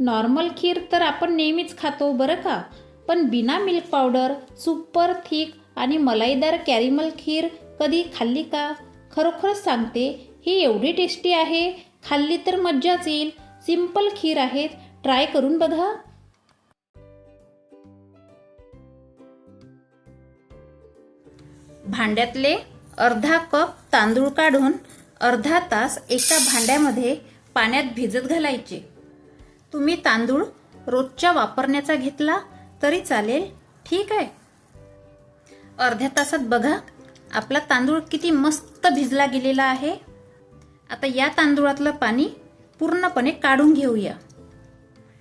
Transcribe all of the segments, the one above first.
Normal खीर तर आपण नेहमीच खातो बरं का? पण बिना मिल्क पावडर सुपर थिक आणि मलाईदार कॅरिमल खीर कधी खाल्ली का? खरोखरच सांगते ही एवढी टेस्टी आहे खाल्ली तर मज्जाच येईल. सिंपल खीर आहे ट्राय करून बघा. भांड्यातले अर्धा कप तांदूळ काढून अर्धा तास एका भांड्यामध्ये पाण्यात भिजत घालायचे. तुम्ही तांदूळ रोजच्या वापरण्याचा घेतला तरी चालेल. ठीक आहे. अर्ध्या तासात बघा आपला तांदूळ किती मस्त भिजला गेलेला आहे. आता या तांदूळातलं पाणी पूर्णपणे काढून घेऊया.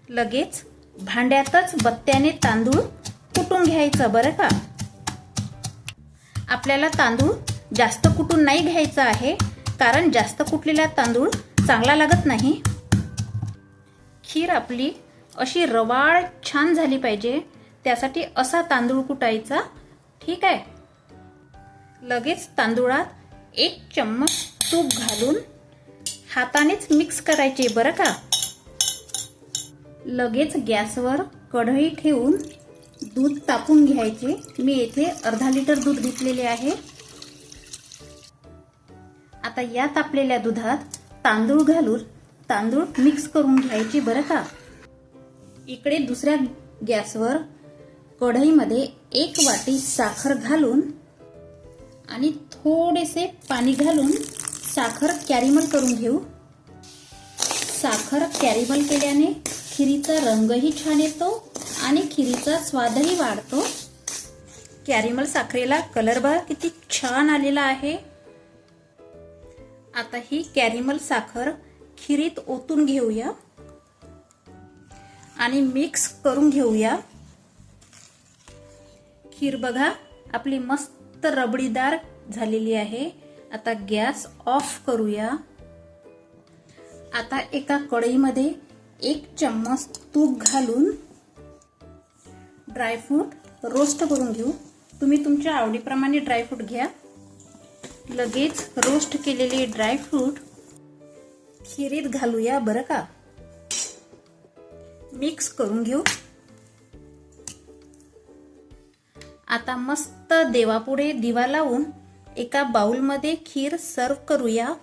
लगेच भांड्यातच बत्त्याने तांदूळ कुटून घ्यायचं बरं का? आपल्याला तांदूळ जास्त कुटून नाही घ्यायचा आहे कारण जास्त कुटलेला तांदूळ चांगला लागत नाही. खीर आपली अशी रवाळ छान झाली पाहिजे. त्यासाठी असा तांदूळ कुटायचा. ठीक आहे? लगेच तांदूळात एक चम्मच तूप घालून हातानेच मिक्स करायचे बरं का? लगेच गॅसवर कढई ठेवून दूध तापून घ्यायचे. मी येथे अर्धा लिटर दूध घेतलेले आहे. आता या तापलेल्या दुधात तांदूळ घालून तांदूळ मिक्स करून घ्यायचे बरं का? इकडे दुसऱ्या गॅसवर कढईमध्ये एक वाटी साखर घालून आणि थोडेसे पाणी घालून साखर कॅरिमल करून घेऊ. साखर कॅरिमल केल्याने खिरीचा रंगही छान येतो आणि खिरीचा स्वादही वाढतो. कॅरिमल साखरेला कलर बघा किती छान आलेला आहे. आता ही कॅरिमल साखर खिरीत ओतून घेऊया. आणि मिक्स करून घेऊया. खीर बघा आपली मस्त रबडीदार झालेली आहे. आता गॅस ऑफ करूया. आता एका कढईमध्ये एक चम्मच तूप घालून ड्रायफ्रूट रोस्ट करून घेऊ. तुम्ही तुमच्या आवडीप्रमाणे ड्रायफ्रूट घ्या. लगेच रोस्ट केलेले ड्रायफ्रूट खिरीत घालूया बरं का? मिक्स करून घेऊ. आता मस्त देवापुढे दिवा लावून एका बाउलमध्ये खीर सर्व करूया.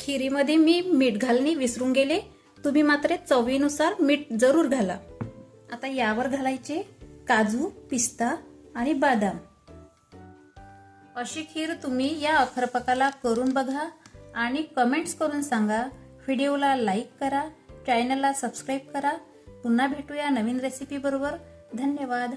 खिरीमध्ये मी मीठ घालणे विसरून गेले. तुम्ही मात्र चवीनुसार मीठ जरूर घाला. आता यावर घालायचे काजू पिस्ता आणि बदाम. अशी खीर तुम्ही या अखरपकाला करून बघा आणि कमेंट्स करून सांगा. व्हिडिओला लाईक करा. चॅनलला सबस्क्राईब करा. पुन्हा भेटूया नवीन रेसिपी बरोबर. धन्यवाद.